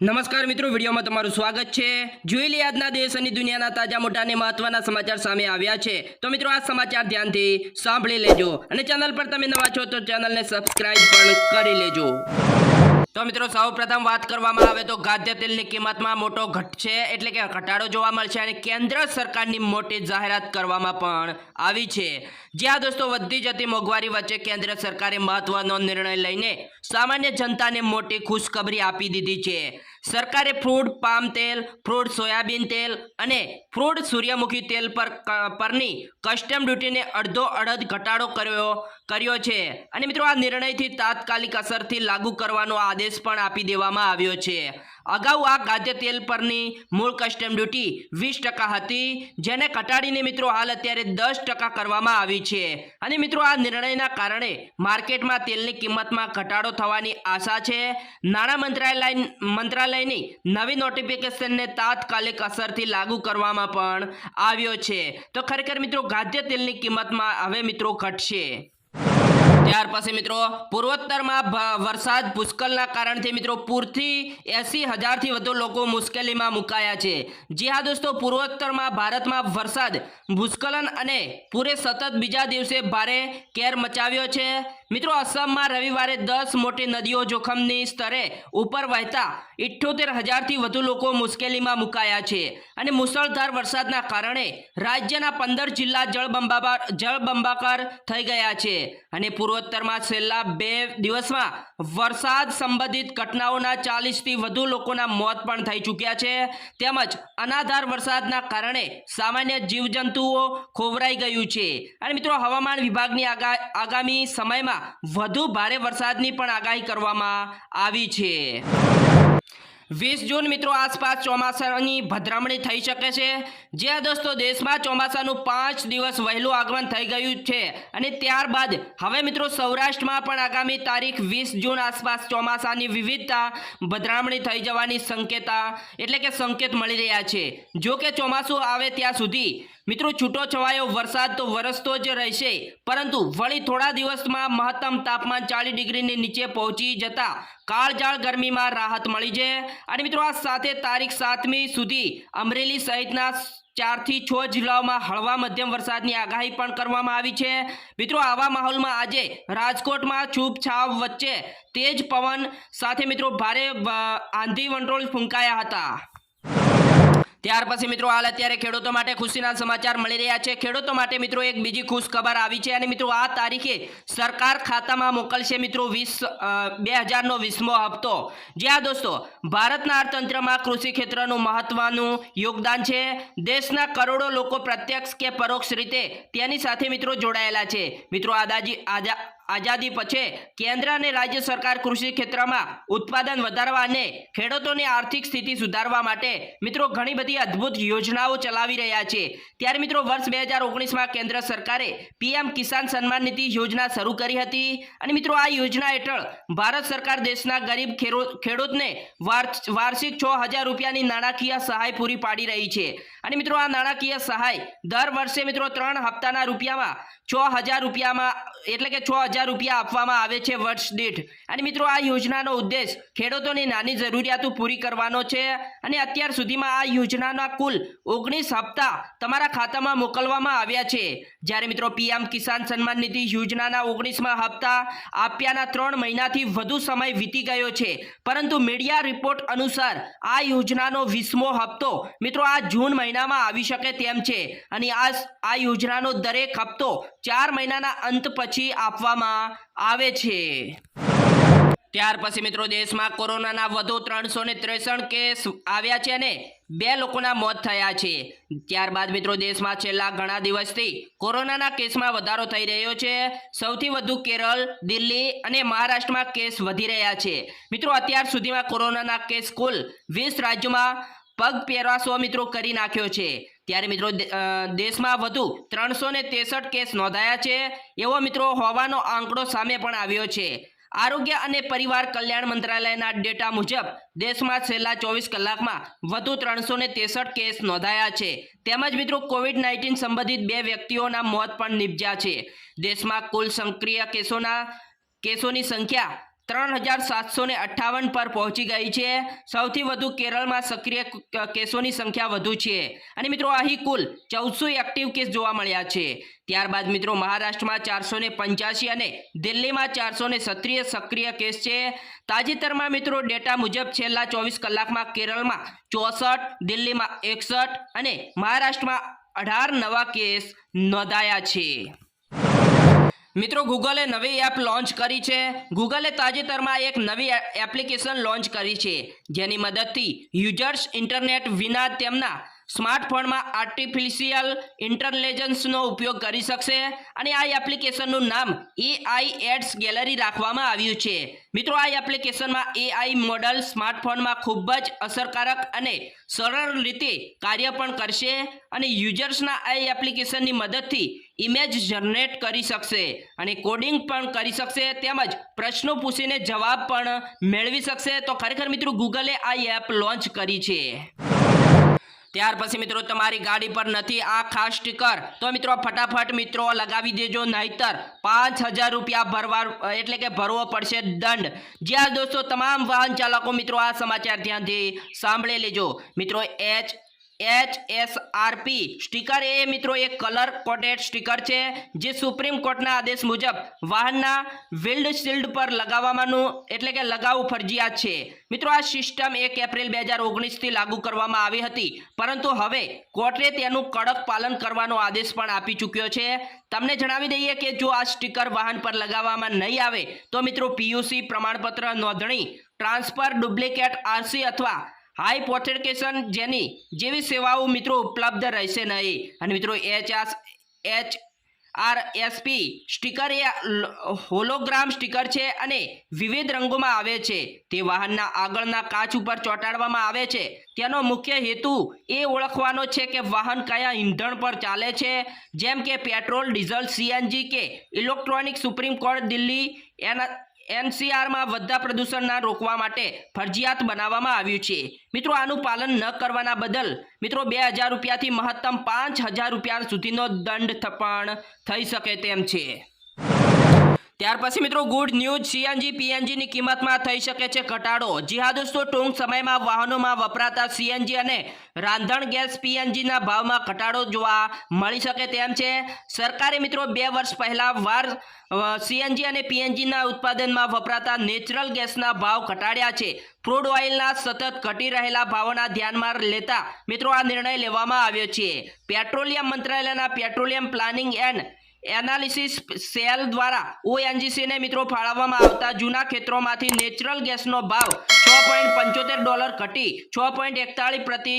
નમસ્કાર મિત્રો, વિડીયોમાં તમારું સ્વાગત છે. જોઈ લે આજના દેશ અને દુનિયાના તાજા મોટા અને મહત્વના સમાચાર સામે આવ્યા છે. તો મિત્રો, આ સમાચાર ધ્યાનથી સાંભળી લેજો અને ચેનલ પર તમે નવા છો તો ચેનલને સબસ્ક્રાઇબ પણ કરી લેજો. તો મિત્રો સૌ પ્રથમ વાત કરવામાં આવે તો ખાદ્ય તેલની કિંમતમાં મોટો ઘટશે એટલે કે ઘટાડો જોવા મળશે અને કેન્દ્ર સરકારની મોટી જાહેરાત કરવામાં પણ આવી છે. જ્યાં દોસ્તો, વધતી જતી મોંઘવારી વચ્ચે કેન્દ્ર સરકારે મહત્વનો નિર્ણય લઈને સામાન્ય જનતાને મોટી ખુશખબરી આપી દીધી છે. સરકારે ફ્રૂડ પામ તેલ ફ્રૂડ સોયાબીન તેલ અને ફ્રૂડ સૂર્યમુખી તેલ પર પરની કસ્ટમ ડ્યુટીને અડધો અડધ ઘટાડો કર્યો કર્યો છે. અને મિત્રો, આ નિર્ણયથી તાત્કાલિક અસરથી લાગુ કરવાનો આદેશ પણ આપી દેવામાં આવ્યો છે. અગાઉ આ ખાદ્ય તેલ પરની મૂળ કસ્ટમ ડ્યુટી વીસ ટકા હતી, જેને ઘટાડીને મિત્રો હાલ અત્યારે દસ ટકા કરવામાં આવી છે. અને મિત્રો આ નિર્ણયના કારણે માર્કેટમાં તેલની કિંમતમાં ઘટાડો થવાની આશા છે. નાણાં મંત્રાલય, મંત્રાલયની નવી નોટિફિકેશનને તાત્કાલિક અસરથી લાગુ કરવામાં પણ આવ્યો છે. તો ખરેખર મિત્રો ખાદ્ય તેલની કિંમતમાં હવે મિત્રો ઘટશે. ત્યાર પછી મિત્રો, પૂર્વોત્તરમાં વરસાદ પુષ્કળના કારણથી મિત્રો પૂરથી એસી હજારથી વધુ લોકો મુશ્કેલીમાં મુકાયા છે. જી હા દોસ્તો, પૂર્વોત્તરમાં ભારતમાં વરસાદ, ભૂસ્ખલન અને પૂરે સતત બીજા દિવસે ભારે કેર મચાવ્યો છે. મિત્રો અસમમાં રવિવારે દસ મોટી નદીઓ જોખમની સ્તરે ઉપર વહેતા ઇઠ્યોતેર હજારથી વધુ લોકો મુશ્કેલીમાં મુકાયા છે. અને મુસળધાર વરસાદના કારણે રાજ્યના પંદર જિલ્લા જળબંબાકાર જળબંબાકાર થઈ ગયા છે. અને પૂર્વોત્તરમાં છેલ્લા બે દિવસમાં વરસાદ સંબંધિત ઘટનાઓના ચાલીસથી વધુ લોકોના મોત પણ થઈ ચૂક્યા છે. તેમજ અનાધાર વરસાદના કારણે સામાન્ય જીવજંતુઓ ખોવરાઈ ગયું છે. અને મિત્રો, હવામાન વિભાગની આગા, આગામી સમયમાં વધુ ભારે વરસાદની પણ આગાહી કરવામાં આવી છે. વીસ જૂન મિત્રો આસપાસ ચોમાસાની ભદ્રામણી થઈ શકે છે. જ્યાં દોસ્તો દેશમાં ચોમાસાનું પાંચ દિવસ વહેલું આગમન થઈ ગયું છે અને ત્યારબાદ હવે મિત્રો સૌરાષ્ટ્રમાં પણ આગામી તારીખ વીસ જૂન આસપાસ ચોમાસાની વિવિધતા ભદ્રામણી થઈ જવાની સંકેતા એટલે કે સંકેત મળી રહ્યા છે. જો કે ચોમાસું આવે ત્યાં સુધી મિત્રો છૂટો છવાયો વરસાદ તો વરસતો જ રહેશે, પરંતુ વળી થોડા દિવસમાં મહત્તમ તાપમાન ચાલીસ ડિગ્રીની નીચે પહોંચી જતા કાળજાળ ગરમીમાં રાહત મળી છે. અને મિત્રો આ સાથે તારીખ સાતમી સુધી અમરેલી સહિતના ચારથી છ જિલ્લાઓમાં હળવા મધ્યમ વરસાદની આગાહી પણ કરવામાં આવી છે. મિત્રો આવા માહોલમાં આજે રાજકોટમાં છૂપછાપ વચ્ચે તેજ પવન સાથે મિત્રો ભારે આંધી વંટોળ ફૂંકાયા હતા. ત્યાર પછી મિત્રો હાલ અત્યારે ખેડૂતો માટે ખુશીના સમાચાર મળી રહ્યા છે. ખેડૂતો માટે મિત્રો એક બીજી ખુશ ખબર આવી છે અને મિત્રો આ તારીખે સરકાર ખાતામાં મોકલશે મિત્રો વીસ બે હજારનો વીસમો હપ્તો. જ્યાં દોસ્તો, ભારતના અર્થતંત્રમાં કૃષિ ક્ષેત્રનું મહત્વનું યોગદાન છે. દેશના કરોડો લોકો પ્રત્યક્ષ કે પરોક્ષ રીતે તેની સાથે મિત્રો જોડાયેલા છે. મિત્રો આદાજી, આજા આઝાદી પછી કેન્દ્ર અને રાજ્ય સરકાર કૃષિ ક્ષેત્રમાં ઉત્પાદન વધારવા અને ખેડૂતોની આર્થિક સ્થિતિ સુધારવા માટે મિત્રો ઘણી બધી અદ્ભુત યોજનાઓ ચલાવી રહ્યા છે. ત્યારે મિત્રો વર્ષ બે હજાર ઓગણીસમાં કેન્દ્ર સરકારે પીએમ કિસાન સન્માન નિધિ યોજના શરૂ કરી હતી અને મિત્રો આ યોજના હેઠળ ભારત સરકાર દેશના ગરીબ ખેડૂત ખેડૂતને વાર- વાર્ષિક છ હજાર રૂપિયાની નાણાકીય સહાય પૂરી પાડી રહી છે. અને મિત્રો આ નાણાકીય સહાય દર વર્ષે મિત્રો ત્રણ હપ્તાના રૂપિયામાં છ હજાર રૂપિયામાં, એટલે કે છ હજાર રૂપિયા આપવામાં આવે છે વર્ષ દીઠ. અને મિત્રો, આ યોજનાનો ઉદ્દેશ ખેડૂતોની નાની જરૂરિયાતો પૂરી કરવાનો છે. અને અત્યાર સુધીમાં આ યોજનાના કુલ ઓગણીસ હપ્તા તમારા ખાતામાં મોકલવામાં આવ્યા છે. જ્યારે મિત્રો, પીએમ કિસાન સન્માન નિધિ યોજનાના ઓગણીસમાં હપ્તા આપ્યાના ત્રણ મહિનાથી વધુ સમય વીતી ગયો છે. પરંતુ મીડિયા રિપોર્ટ અનુસાર આ યોજનાનો વીસમો હપ્તો મિત્રો, આ જૂન મહિનામાં આવી શકે તેમ છે. અને આ આ યોજનાનો દરેક હપ્તો ચાર મહિનાના અંત પછી આપવામાં આવે છે. ત્યાર પછી મિત્રો દેશમાં કોરોનાના વધુ ત્રણસો ને ત્રેસઠ કેસ આવ્યા છે અને બે લોકોના મોત થયા છે. ત્યારબાદ મિત્રો દેશમાં છેલ્લા ઘણા દિવસથી કોરોનાના કેસમાં વધારો થઈ રહ્યો છે. સૌથી વધુ કેરળ, દિલ્હી અને મહારાષ્ટ્રમાં કેસ વધી રહ્યા છે. મિત્રો, અત્યાર સુધીમાં કોરોનાના કેસ કુલ વીસ રાજ્યોમાં પગ પહેરવાસો મિત્રો કરી નાખ્યો છે. ત્યારે મિત્રો દેશમાં વધુ ત્રણસો કેસ નોંધાયા છે. એવો મિત્રો હોવાનો આંકડો સામે પણ આવ્યો છે. આરોગ્ય અને પરિવાર કલ્યાણ મંત્રાલયના ડેટા મુજબ દેશમાં છેલ્લા ચોવીસ કલાકમાં વધુ ત્રણસો કેસ નોંધાયા છે. તેમજ મિત્રો કોવિડ નાઇન્ટીન સંબંધિત બે વ્યક્તિઓના મોત પણ નિપજ્યા છે. દેશમાં કુલ સક્રિય કેસોના, કેસોની સંખ્યા ત્રણ હજાર સાતસો ને અઠ્ઠાવન પર પહોંચી ગઈ છે. સૌથી વધુ કેરળમાં સક્રિય કેસોની સંખ્યા વધુ છે. અને મિત્રો, અહીં કુલ ચૌદસો એક્ટિવ કેસ જોવા મળ્યા છે. ત્યારબાદ મિત્રો, મહારાષ્ટ્રમાં ચારસો ને પંચ્યાસી અને દિલ્હીમાં ચારસો ને સત્રીય સક્રિય કેસ છે. તાજેતરમાં મિત્રો, ડેટા મુજબ છેલ્લા ચોવીસ કલાકમાં કેરળમાં ચોસઠ, દિલ્હીમાં એકસઠ અને મહારાષ્ટ્રમાં અઢાર નવા કેસ નોંધાયા છે. મિત્રો ગૂગલે નવી એપ લોન્ચ કરી છે. ગૂગલે તાજેતરમાં એક નવી એપ્લિકેશન લોન્ચ કરી છે. જેની મદદથી યુઝર્સ ઇન્ટરનેટ વિના તેમના સ્માર્ટફોનમાં આર્ટિફિશિયલ ઇન્ટેલિજન્સનો ઉપયોગ કરી શકશે અને આ એપ્લિકેશનનું નામ એઆઈ એડ્સ ગેલેરી રાખવામાં આવ્યું છે. મિત્રો, આ એપ્લિકેશનમાં એઆઈ મોડલ સ્માર્ટફોનમાં ખૂબ જ અસરકારક અને સરળ રીતે કાર્ય પણ કરશે અને યુઝર્સના આ એપ્લિકેશનની મદદથી ઇમેજ જનરેટ કરી શકશે અને કોડિંગ પણ કરી શકશે તેમજ પ્રશ્નો પૂછીને જવાબ પણ મેળવી શકશે. તો ખરેખર મિત્રો ગૂગલે આ એપ લોન્ચ કરી છે. ત્યાર પછી મિત્રો, તમારી ગાડી પર નથી આ ખાસ સ્ટીકર તો મિત્રો, ફટાફટ મિત્રો, લગાવી દેજો, નહીતર પાંચ હજાર રૂપિયા ભરવા, એટલે કે ભરવો પડશે દંડ. જ્યાં દોસ્તો, તમામ વાહન ચાલકો મિત્રો, આ સમાચાર ધ્યાનથી સાંભળી લેજો. મિત્રો, H H S R P sticker એ, મિત્રો, એક કલર કોટેડ સ્ટીકર છે, જે સુપ્રીમ કોર્ટના આદેશ મુજબ વાહનના વિલ્ડ શિલ્ડ પર લગાવવાનું, એટલે કે લગાવવું ફરજિયાત છે. મિત્રો, આ સિસ્ટમ એક એપ્રિલ બે હજાર ઓગણીસથી લાગુ કરવામાં આવી હતી. પરંતુ હવે કોર્ટે તેનું કડક પાલન કરવાનો આદેશ પણ આપી ચૂક્યો છે. તમને જણાવી દઈએ કે જો આ સ્ટીકર વાહન પર લગાવવામાં નહીં આવે, તો મિત્રો પીયુસી પ્રમાણપત્ર નોંધણી, ટ્રાન્સફર ડુપ્લિકેટ આરસી અથવા હાઈ પોથેડકેશન જેની જેવી સેવાઓ મિત્રો ઉપલબ્ધ રહેશે નહીં. અને મિત્રો H H R S P sticker એ હોલોગ્રામ સ્ટીકર છે અને વિવિધ રંગોમાં આવે છે. તે વાહનના આગળના કાચ ઉપર ચોંટાડવામાં આવે છે. તેનો મુખ્ય હેતુ એ ઓળખવાનો છે કે વાહન કયા ઈંધણ પર ચાલે છે. જેમ કે પેટ્રોલ, ડીઝલ, સીએનજી કે ઇલેક્ટ્રોનિક સુપ્રીમ કોર્ટ, દિલ્હી એના એનસીઆરમાં વધતા પ્રદૂષણના રોકવા માટે ફરજિયાત બનાવવામાં આવ્યું છે. મિત્રો, આનું પાલન ન કરવાના બદલ, મિત્રો, બે હજાર રૂપિયાથી મહત્તમ પાંચ હજાર રૂપિયા સુધીનો દંડ પણ થઈ શકે તેમ છે. ત્યાર પછી મિત્રો ગુડ ન્યૂઝ સીએનજી પીએનજીની કિંમતમાં થઈ શકે છે ઘટાડો. જી હા દોસ્તો ટૂંક સમયમાં વાહનોમાં વપરાતા સીએનજી અને રાંધણ ગેસ પીએનજીના ભાવમાં ઘટાડો જોવા મળી શકે તેમ છે. સરકારે મિત્રો, બે વર્ષ પહેલા વાર સીએનજી અને પીએનજીના ઉત્પાદનમાં વપરાતા નેચરલ ગેસના ભાવ ઘટાડ્યા છે. ક્રૂડ ઓઇલના સતત ઘટી રહેલા ભાવોના ધ્યાનમાં લેતા મિત્રો, આ નિર્ણય લેવામાં આવ્યો છે. પેટ્રોલિયમ મંત્રાલયના petroleum planning and analysis cell દ્વારા ઓએનજીસીને મિત્રો ફાળવવામાં આવતા જૂના ખેતરોમાંથી નેચરલ ગેસનો ભાવ છ પોઈન્ટ પંચોતેર ડોલર ઘટી છ પોઈન્ટ એકતાળીસ પ્રતિ